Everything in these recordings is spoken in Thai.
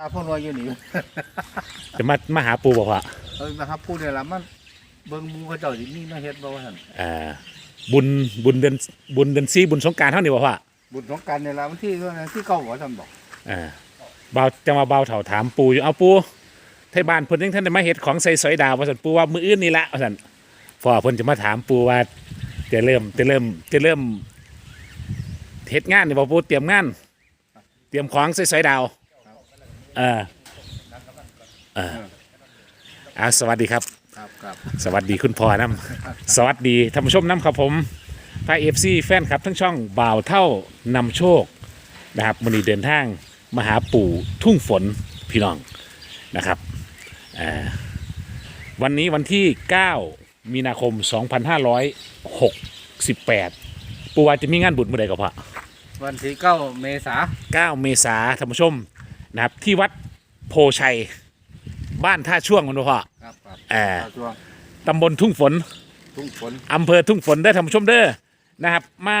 อาพ่อรวยอยู่นี่จะมามาหาปูบอกว่าเออนะครับพูดเนี่ยละมันเบิ่งหมูเขาเจ้าสิมีมาเฮ็ดบ่ว่าซั่นอ่าบุญบุญเดือนบุญเดือนซีบุญสงกรารเท่านี้บอกว่าบุญสงกรารเนี่ยละวันที่เท่านั้นที่เก้าบ่ซั่นบอกอ่าเบาจะมาเบาเถ่าถามปูอยู่เอาปูไทยบ้านเพิ่นยังท่านได้มาเฮ็ดของใส่สอยดาวว่าสันปูว่ามืออื่นนี่ละว่าสันพอเพิ่นจะมาถามปูว่าจะเริ่มจะเริ่มจะเริ่มเฮ็ดงานนี่บ่ปูเตรียมงาน เตรียมของใส่สอยดาว เออเอออ่าสวัสดีครับ ครับครับสวัสดีคุณพ่อน้ำสวัสดีท่านผู้ชมน้ำครับผมพายเอฟซีแฟนครับ ทั้งช่องบ่าวเท่านำโชคนะครับมันนี้เดินทางมาหาปู่ทุ่งฝนพี่น้องนะครับอ่าวันนี้วันที่ 9 มีนาคม 2568 ปู่ว่าจะมีงานบุญเมื่อใดก็พอวันที่เก้าเมษา 9 เมษาท่านผู้ชม นะครับ ที่วัดโพชัย บ้านท่าช่วงมันบ่พ่อครับครับอ่าช่วงตำบลทุ่งฝนทุ่งฝนอำเภอทุ่งฝนได้อท่านผู้ชมเด้อนะครับ มา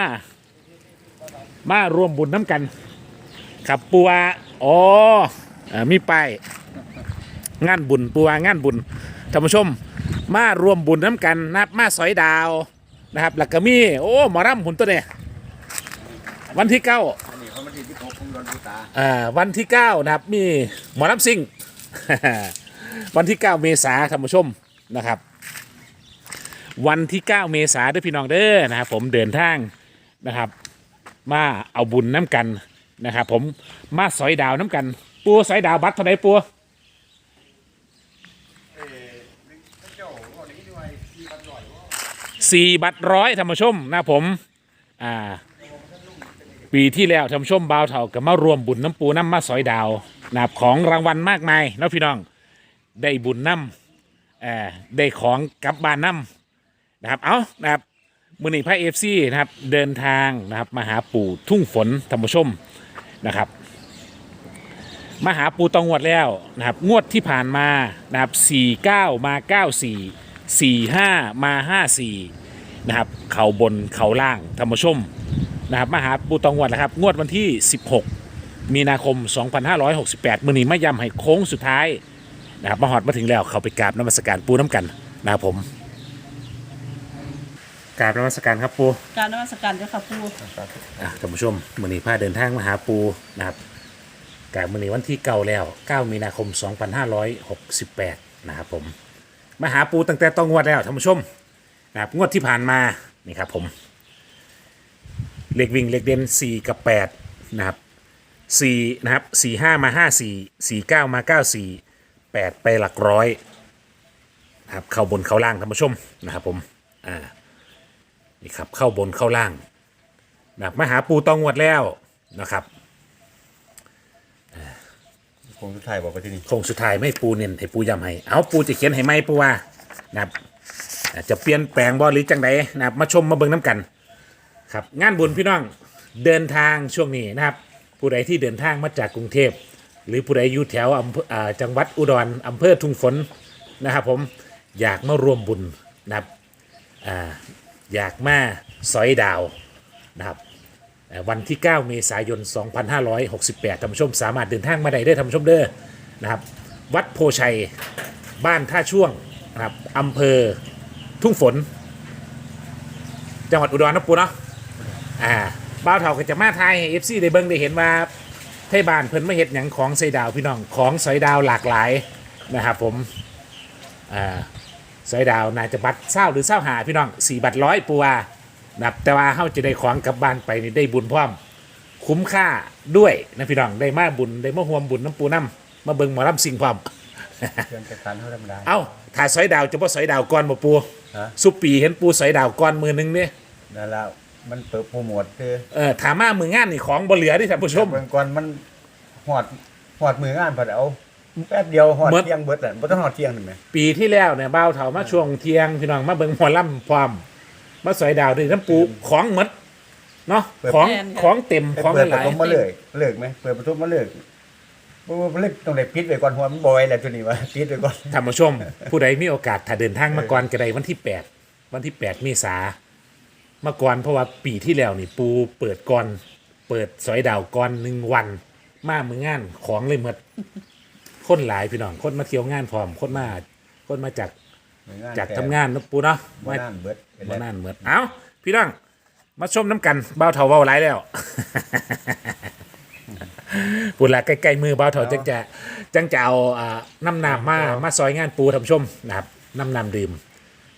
มารวมบุญน้ำกันครับปัวอ๋อเอ่อมีป้ายงานบุญปัวงานบุญท่านผู้ชม มารวมบุญน้ำกันนะครับมาสอยดาวนะครับแล้วก็มีโอ้หมอรำหุ่นตัวเนี่ยวันที่เก้าอั นนี้เขามาที่ที่6ของดอนปูตาอ่าวันที่เก้านะครับมีหมอลำซิ่ง วันที่เก้าเมษาท่านผู้ชมนะครับ วันที่เก้าเมษาด้วยพี่น้องเด้อนะครับผมเดินทางนะครับ มาเอาบุญน้ำกันนะครับผมมาสอยดาวน้ำกัน ปัวสอยดาวบัตรเท่าไหร่ปัวสี่บัตรร้อยท่านผู้ชมนะผม อ่า ปีที่แล้วท่านผู้ชมบ่าวเถ่ากับมารวมบุญน้ำปูน้ำมาสอยดาวนับของรางวัลมากมายเนาะพี่น้องได้บุญน้ำเอ่อได้ของกลับบ้านน้ำนะครับเอานะครับมือนี้พระเอฟซีนะครับเดินทางนะครับมาหาปู่ทุ่งฝนท่านผู้ชมนะครับมาหาปู่ตองวดแล้วนะครับงวดที่ผ่านมานะครับ49 มา 94 45 มา 54นะครับเข่าบนเข่าล่างท่านผู้ชม นะครับมาหาปูตองงวดนะครับงวดวันที่ 16 มีนาคม 2568 มือนี้มาย้ำให้โค้งสุดท้ายนะครับมาหอดมาถึงแล้วเขาไปกราบนมัสการปูน้ำกันนะครับผมกราบนมัสการครับปูการนมัสการเจ้าค่ะปูอะท่านผู้ชมมือนี้พาเดินทางมาหาปูนะครับกราบมือนี้วันที่เก่าแล้ว 9 มีนาคม 2568 นะครับผมมาหาปูตั้งแต่ต้องงวดแล้วท่านผู้ชมนะครับงวดที่ผ่านมานี่ครับผม เลขวิ่งเลขเด่นสี่กับแปดนะครับสี่นะครับสี่ห้ามาห้าสี่สี่เก้ามาเก้าสี่แปดไปหลักร้อยนะครับเข้าบนเข้าล่างท่านผู้ชมนะครับผมอ่านี่ครับเข้าบนเข้าล่างนะครับมาหาปูตองงวดแล้วนะครับคงสุดท้ายบอกไปที่นี่โคงสุดท้ายไม่ปูเน้นให้ปูย้ำให้เอาปูจะเขียนให้ไหมปูว่านะครับอ่าจะเปลี่ยนแปลงบอหรือจังใดนะครับมาชมมาเบิ่งน้ำกัน ครับงานบุญพี่น้องเดินทางช่วงนี้นะครับ ผู้ใดที่เดินทางมาจากกรุงเทพ หรือผู้ใดอยู่แถวอำเภออาจังหวัดอุดรอำเภอทุ่งฝนนะครับผมอยากมารวมบุญนะครับอ่าอยากมาสอยดาวนะครับอ่าวันที่ 9 เมษายน 2568ท่านผู้ชมสามารถเดินทางมาได้เด้อท่านผู้ชมเด้อนะครับ วัดโพชัยบ้านท่าช่วงนะครับอำเภอทุ่งฝน จังหวัดอุดรนะปูเนาะ อ่าบ้าวเถาก็จะมาไทยเอฟซีได้เบิ่งได้เห็นว่าไทยบ้านเพิ่นมาเฮ็ดหยังของใส่ดาวพี่น้องของสอยดาวหลากหลายนะครับผมอ่าสอยดาวน่าจะบัตรเศร้าหรือเศร้าหาพี่น้องสี่บัตรร้อยปูว่านะครับแต่ว่าเฮาจะได้ของกลับบ้านไปนี่ได้บุญพร้อม คุ้มค่าด้วยนะพี่น้องได้มาบุญได้มาห่วมบุญน้ำปูน้ำมาเบิ่งหมอลำสิ่งพร้อม เรื่องจัดการเท่าธรรมดาเอ้าถ้าสอยดาวจะบ่สอยดาวก่อนบ่ปูฮะ สุปีเห็นปูสอยดาวก่อนมือนึงเนี่ย นั่นแล้ว มันเปิดโปรโมทคือเออถามมามืองานนี่ของบ่เหลือเดิท่านผู้ชมเมื่อก่อนมันหอดหอดมืองานพอเอาแป๊บเดียวหอดเบิดเที่ยงเบิดอะบ่ต้องหอดเที่ยงหนึ่งไหมปีที่แล้วเนี่ยบ้าวเถามาช่วงเที่ยงพี่น้องมาเบิ่งหมอลำความมาสอยดาวด้วยน้ำปูของหมดเนาะของของเต็มของเปิดหประลายตูมาเลยเลิกไหมเปิดประตูมาเลิกบ่บ่เลิกต้องได้ปิดไว้ก่อนหัวมันบอยแหละตัวนี้ว่าปิดไว้ก่อน ท่านผู้ชม ผู้ใดมีโอกาสถ้าเดินทางมาก่อนก็ได้วันที่ 8 วันที่ 8 เมษา มาก่อนเพราะว่าปีที่แล้วนี่ปูเปิดก่อน เปิดสอยดาวก่อนหนึ่งวัน มามืองานของเลยหมดคนหลายพี่น้องคนมาเที่ยวงานพร้อมคนมาคนมาจากหน่วยงานจากแต่ทำงานเนาะปูเนาะบ่มานั่นเบิดไปมาแล้วนั่นเหมือนเอาพี่น้องมาชมน้ำกันเบาเถาเบาหลายแล้ว ปูละใกล้ๆมือเบาเถาจังจะจังจะเอาอ่าน้ำน้ำมามาซอยงานปูทำชมนะครับน้ำน้ำดื่มเ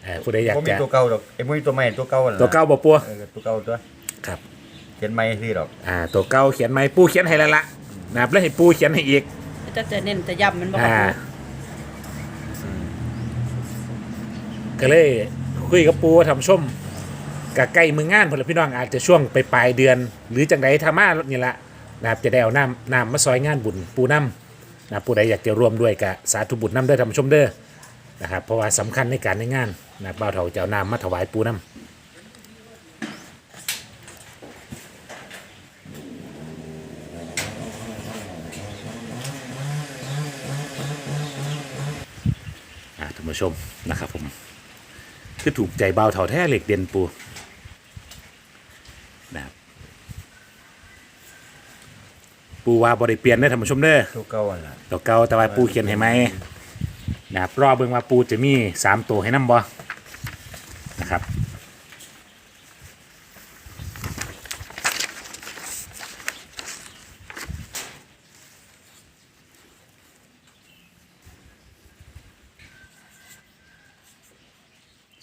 อ่อผู้ใดอยากบ่มีจะตัวเก่าดอกไอ้มุ้ยตัวใหม่ตัวเก่านั่นล่ะตัวเก้าบ่ปัวเออตัวเก่าตัวครับ เขียนใหม่สิดอกอ่า ตัวเก้าเขียนไหมปูเขียนให้แล้วละนะครับแล้วให้ปูเขียนให้อีก จะจะเน้นจะย้ำมันบ่อ่าค่ะก็เลยคุยกับปูว่าทำชมกับใกล้มืองานพนละพี่น้องอาจจะช่วงไปปลายเดือน หรือจังไดธรรมานี่ละนะครับจะได้เอาน้ำน้ำมาซอยงานบุญปูน้ำนะผู้ใดอยากจะร่วมด้วยกับสาธุบุญน้ำเด้อทำชมเด้อ นะครับ เพราะว่าสำคัญในการในงานนะบ่าวเถาจะเอาน้ำมาถวายปูน้ำอ่าท่านผู้ชมนะครับผมคือถูกใจบ่าวเถาแท้เหล็กเด่นปูนะครับปูว่าบริเปลี่ยนได้อท่านผู้ชมเด้อตัวเก่านั่นล่ะตัวเก่าแต่ว่าปูเขียนให้ไหม นะครับรอเบิ่งว่าปูจะมีสามตัวให้นำบ่นะครับ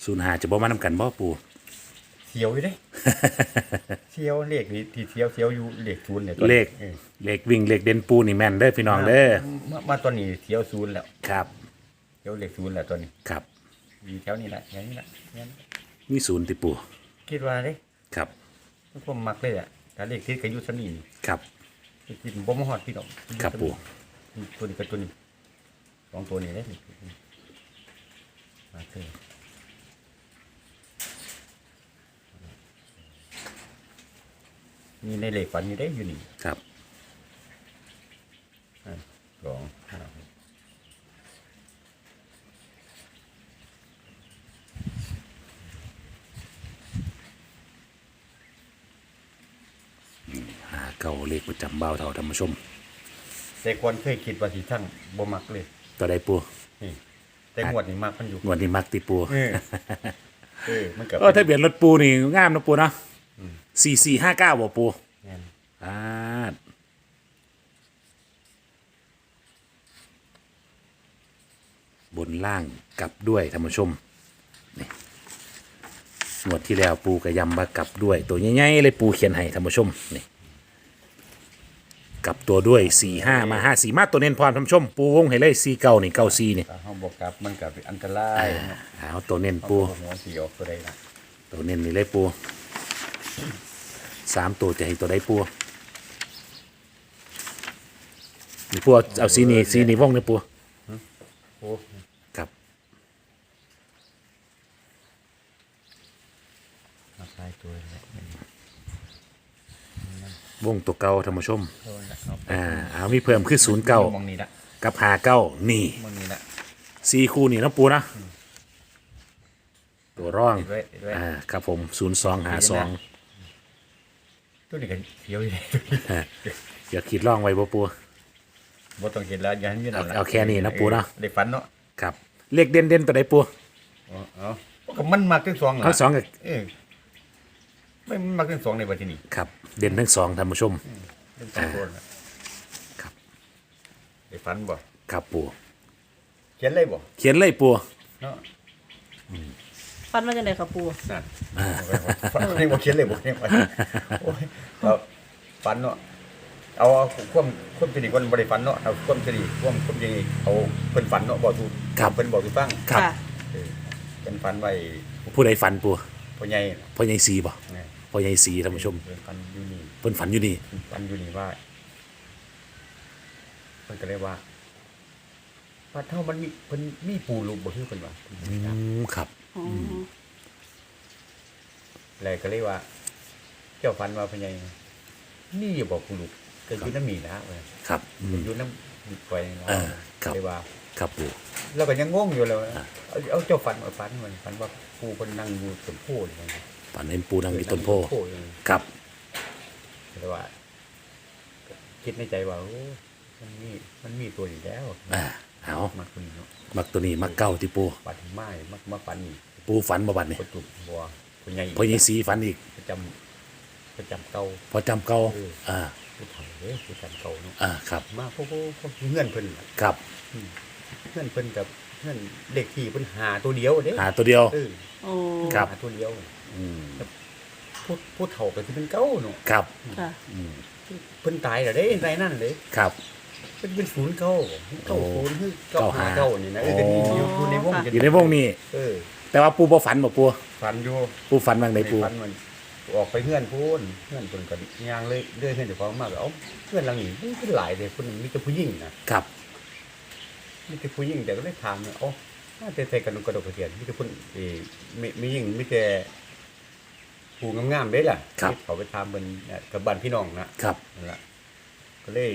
ศูนย์หาจะบ่มานำกันบ่ปูเสียวอยู่เด้ เสียวเลขนี่ที่เสียวเสียวอยู่เลขศูนย์เนี่ยตัวเลขออเลขวิ่งเลขเด่นปูนี่แม่นเด้อพี่น้องเด้อมามาตัวนี้เสียวศูนย์แล้วครับ เสียวเลขศูนย์แล้วตัวนี้ครับ อยู่แถวนี้แหละอย่างนี้แหละอย่างนี้มีศูนย์ติปูคิดว่าเด้ครับผมมักเลยอะถ้าเลขที่ก็อยู่ซะนี่ครับกินบ่มาฮอดพี่ดอกครับปู่ ตัวนี้กับตัวนี้สองตัวนี้เด้มาเถอะมีในเลขฝันอยู่ได้อยู่นี่ครับสองห้าหก หา เก่าเลขประจำเบาเท่าท่านผู้ชม แต่ก่อนเคยคิดว่าสิทั้งบ่มักเลยตัวใดปูนี่แต่งวดนี้มักมันอยู่งวดนี้มักติปูเออเออมันก็เออทะเบียนรถปูนี่งามนะปูเนาะสี่สี่ห้าเก้าบ่ปูแม่นอ่าบนล่างกลับด้วยท่านผู้ชมนี่งวดที่แล้วปูกระยำมากลับด้วย ตัวใหญ่ๆเลยปูเขียนให้ท่านผู้ชมนี่ กลับตัวด้วยสี่ห้ามาห้าสี่มาตัวเน้นพร้อมท่านผู้ชม ปูวงให้เลยสี่เก้านี่เก้าสี่นี่ถ้าเฮาบ่กลับมันก็เป็นอันตรายอ่าเนาะเอาตัวเน้นเฮาปูบ่หัวสิออกตัวใดล่ะตัวเน้นนี่เลยปูสามตัวจะให้ตัวใดปูนี่ปูเอาเอาสีนี่สีนี่ว่องนี่ปูโอ้ครับมาตายตัวแล้ว ว่องตัวเก่าท่านผู้ชมโทษนะเอาไปอ่าเอามีเพิ่มคือศูนย์เก้ามองนี่ละกับหาเก้านี่มองนี่ละสี่คู่นี่นะปูนะ ตัวร่อง ติดไว้ติดไว้อ่า ครับผมศูนย์สองหาสองตัวนี้ก็เขียวอยู่เลยอย่าขีดร่องไว้บ่ปู บ่ต้องเห็นแล้วอยันยืนนั่นล่ะเอาแค่นี้นะปู่เนาะ ได้ฝันเนาะครับ เลขเด่นเด่นๆตัวใดปู เอาเอาก็มันมักทั้งสองล่ะทั้งสองกับเออ ไม่มันมักทั้งสองในบัดทีนี้ครับ เด่นทั้งสองท่านผู้ชมทั้งสองคนน่ะครับ ได้ฝันบ่ครับปูเขียนเลยบ่เขียนเลยปูเนาะฟันว่าจังได๋ค่ะปูนั่นฝันนี่บ่เขียนเลยบ่เนี่ยโอ้ยเอาฝันเนาะเอาเอาความความสิริคนบ่ได้ฝันเนาะเอาความสิริความความสิริเอาเพิ่นฝันเนาะบ่ถูกครับเพิ่นบอกถูกฟังครับค่ะเออเป็นฟันไว้ผู้ใดฝันปูพ่อใหญ่พ่อใหญ่สีบ่ไง พ่อใหญ่สีท่านผู้ชมเป็นฟันอยู่นี่เพิ่นฝันอยู่นี่ฟันอยู่นี่ว่าเพิ่นก็เลยว่าปัดเท่ามันมีเพิ่นมีปูลูกบ่คือเพิ่นว่าอืมครับอ๋ออแล้วก็เลยว่า เจ้าฟันว่าพ่อใหญ่นี่อย่าบอกปูลูกก็อยู่น้ำมีนะเว้ยครับอืมอยู่น้ำมีไฟนะเออครับเลยว่าครับปูแล้วก็ยังงงอยู่เลยว่าเอาเอาเจ้าฟันมาฟันมันฟันว่าปูเพิ่นนั่งอยู่ต้นโพธิ์เลยนะ ฝันเห็นปูนั่งอยู่ต้นโพเลยครับแต่ว่าคิดในใจว่าโอ้มันมีมันมีตัวอยู่แล้วอ่าเอามาคนนี้เนาะมักตัวนี้มักเก้าที่ปูปัดไม้มามาปันนี่ปูฝันบ่บัดนี่ประจุบัวผู้ใหญ่พอยีสีฝันอีกประจำประจำเก่าพอจำเก่าเอออ่าผู้เฒ่าเด้ผู้จำเก่าเนาะอ่าครับ มาพวกพวกพวกเงื่อนเพิ่นน่ะครับเงื่อนเพิ่นกับเงื่อนเด็กที่เพิ่นหาตัวเดียวเด้หาตัวเดียวเออโอ้ครับ หาตัวเดียว อืมผู้ผู้เฒ่าก็สิเป็นเก่าเนาะครับค่ะ อืมเพิ่นตายแล้วเด้ไรนั่นเด้ครับเพิ่นเป็นศูนย์เก่าเก่าโอ้ศูนย์คือเก่าหาเก้าหาเก่านี่นะเออก็อยู่อยู่อยู่ในวงอยู่ในวงนี้ เออแต่ว่าปูบ่ฝันบ่ปูฝันอยู่ปูฝันบางในปู ฝันมันออกไปเฮือนพูนเฮือนเพิ่นก็ย่างเลยเรื่อยเฮือนเจ้าของมากเอ้าเฮือนหลังนี้มันเป็นหลายเด้เพิ่นมีแต่ผู้หญิงนะครับ มีแต่ผู้หญิงแต่ก็เลยถามเนี่ยเอ้าน่าจะใส่กันกระดกกระเทียนมีแต่เพิ่นเออมีมีหญิงมีแต่ ผู้งามๆเด้ล่ะครับ เขาไปถามเพิ่นเนี่ยกับบ้านพี่น้องนะครับ นั่นล่ะก็เลย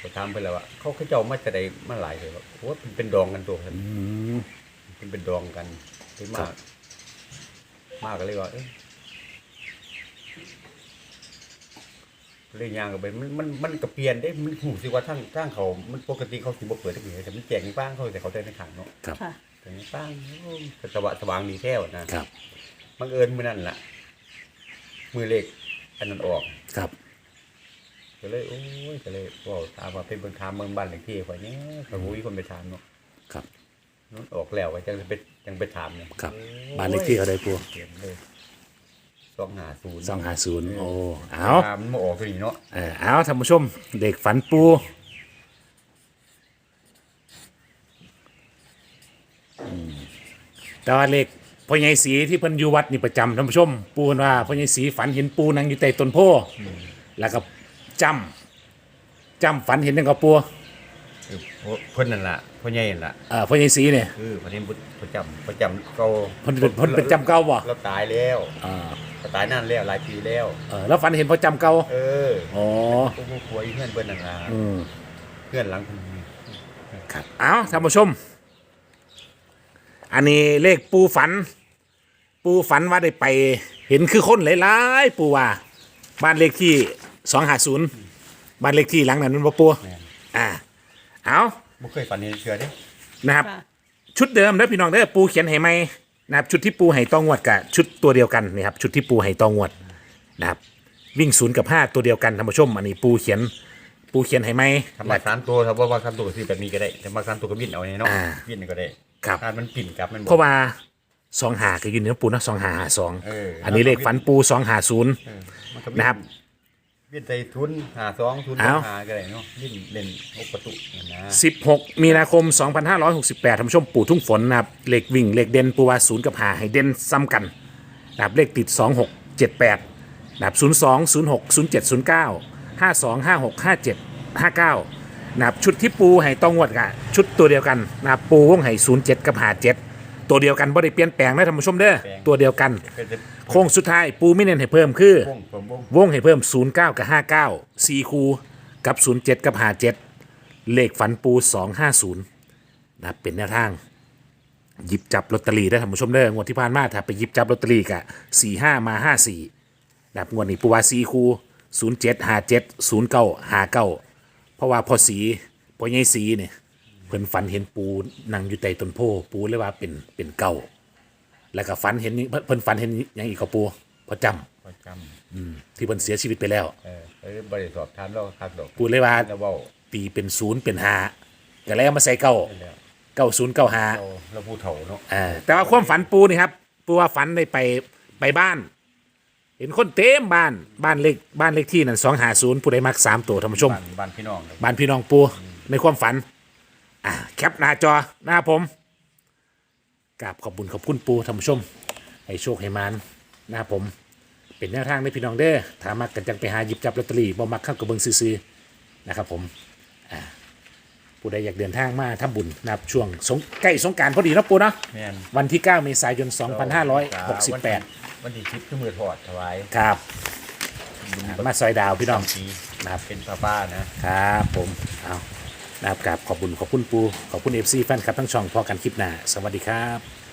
ไปถามเพิ่นแล้วว่าเขาเขาเจ้ามาจะได้มาหลายเลยว่าโอ้เป็นเป็นดองกันตัวเพิ่นอืม เป็นเป็นดองกันเป็นมากมากก็เลยว่าเอ๊ะเลยยางกันไปมันมันมันก็เปลี่ยนได้มันหูสิว่าทั้งทั้งเขา มันปกติเขาสิบ่เปิดได้ไงแต่มันแจกในบ้างเขาแต่เขาได้ในขังเนาะครับค่ะ แต่ในบ้างโอ้ยก็สว่างสว่างดีแท้วนะครับ บังเอิญมื้อนั้นล่ะ มือเล็กอันนั้นออกครับ ก็เลยโอ้ยก็เลยบอกถามว่าเป็นเบิ่งถามเมืองบ้านเลขที่ข่อยเนี่ยก็รู้คนไปถามเนาะครับนั่นออกแล้วก็จังไปจังไปถามเนี่ยครับโอ้ยบ้านเลขที่เขาได้ปูเขียนเลยสองหาศูนย์สองหาศูนย์โอ้เอาตามมันมาออกตัวนี้เนาะเออเอาท่านผู้ชม เด็กฝันปูอืมแต่ว่าเลข พ่อใหญ่สีที่เพิ่นอยู่วัดนี่ประจำท่านผู้ชม ปูเพิ่นว่าพ่อใหญ่สีฝันเห็นปูนั่งอยู่ใต้ต้นโพธิ์แล้วก็จำจำฝันเห็นยังกับปูคือเพิ่นนั่นล่ะพ่อใหญ่นั่นล่ะเอ่อพ่อใหญ่สีเนี่ยคือพ่อนี้ประจำประจำเก่าเพิ่นเป็นเพิ่นเป็นจำเก่าบ่เราตายแล้วอ่าเราตายนานแล้วหลายปีแล้ว เออแล้วฝันเห็นพ่อจำเก่าเอออ๋อพวกครัวอีเพื่อนเพิ่นนั่นล่ะอืมเพื่อนหลังเพิ่นนี่ครับเอาท่านผู้ชม อันนี้เลขปูฝัน ปูฝันว่าได้ไป เห็นคือคนหลายๆปูว่า บ้านเลขที่สองหาศูนย์บ้านเลขที่หลังนั้นมันบ่ปูแม่น อ่าเอาบ่เคยฝันเห็นเชื่อเด้นะครับ ค่ะ ชุดเดิมเด้อพี่น้องเด้อปูเขียนให้ไหมนะครับชุดที่ปูให้ตองวดกับชุดตัวเดียวกันนี่ครับชุดที่ปูให้ตองวดนะครับวิ่งศูนย์กับห้าตัวเดียวกันท่านผู้ชม อันนี้ปูเขียนปูเขียนให้ไหม ทำมาสามตัวถ้าว่าว่าสามตัวก็สิแบบนี้ก็ได้แต่มาสามตัวก็วิ่นเอาเนี่ยเนาะอ่า วิ่นก็ได้ ครับถ้ามันปิ่นกลับมันบ่ เพราะว่าสองหาก็อยู่ในปูเนาะสองหาหาสองเอออั อันนี้เลขฝันปูสองหาศูนย์ เออมันก็วิ่นะครับวิ่นใส่ทุนหาสองทุนเอาหาก็ได้เนาะวิ่นเล่นหกประตูนั่นนะ16มีนาคม 2568ท่านผู้ชมปู่ทุ่งฝนนะครับเลขวิ่งเลขเด่นปูว่าศูนย์กับหาให้เด่นซ้ำกันนะครับเลขติด 2678นะครับ02 06 07 09 52 56 57 59 นะครับชุดที่ปูให้ต้องงวดกับชุดตัวเดียวกันนะครับปูวงให้07กับหา7ตัวเดียวกันบ่ได้เปลี่ยนแปลงนะท่านผู้ชมเด้อตัวเดียวกันก็จะโค้งสุดท้ายปูไม่เน้นให้เพิ่มคือ วงผมวงวงให้เพิ่ม 09 กับ 59 4 คูกับ 07 กับ 57 เลขฝันปู 250นะครับเป็นแนวทาง หยิบจับลอตเตอรี่ได้ท่านผู้ชมเด้องวดที่ผ่านมาถ้าไปหยิบจับลอตเตอรี่กะ45 มา 54นะครับงวดนี้ปูว่า4คู 07 57 09 59 เพราะว่าพอสีพอใหญ่สีเนี่ยเพิ่นฝันเห็นปูนั่งอยู่ใต้ต้นโพปูเลยว่าเป็นเป็นเก่าแล้วก็ฝันเห็นเพิ่นเพิ่นฝันเห็นหยังอีกก็ปูพอจำประจที่เพิ่นเสียชีวิตไปแล้วำเออเออบริสอบทานเราคักดอกพูดเลยว่าแล้วเว้าตีเป็นศูนย์เป็นหาก็แล้วมาใส่เก้าแล้วเก้าศูนย์เก้าหาเราเราผู้เฒ่าเนาะ อ่าแต่ว่าความฝันปูนี่ครับ ปูว่าฝันได้ไปไปบ้าน เห็นคนเต็มบ้านบ้านเลขบ้านเลขที่นั่นสองหาศูนย์ผู้ใดมักสามตัวท่านผู้ชม บ้านบ้านพี่น้องเลยบ้านพี่น้องปูในความฝัน อ่าแคปหน้าจอหน้าผมกราบขอบบุญขอบคุณปูท่านผู้ชม ให้โชคให้มานหน้าผม เป็นแนวทางในพี่น้องเด้อถามมักกันจังไปหาหยิบจับลอตเตอรี่บ่มักเข้ากับเบิงซื้อๆนะครับผม อ่า ผู้ใดอยากเดินทางมาทำบุญนะครับช่วงสงใกล้สงกรารพอดีเนาะปูเนาะแม่นวันที่ 9 เมษายน 2568 วันที่ชิปคือมือถอดถวายครับอ่ามาซอยดาวพี่น้องปีนะครับ เป็นป้าป้านะ ครับผมเอานะครับกราบขอบคุณขอบคุณปูขอบคุณเอฟซีแฟนคลับทั้งช่องพอกันคลิปหน้า สวัสดีครับ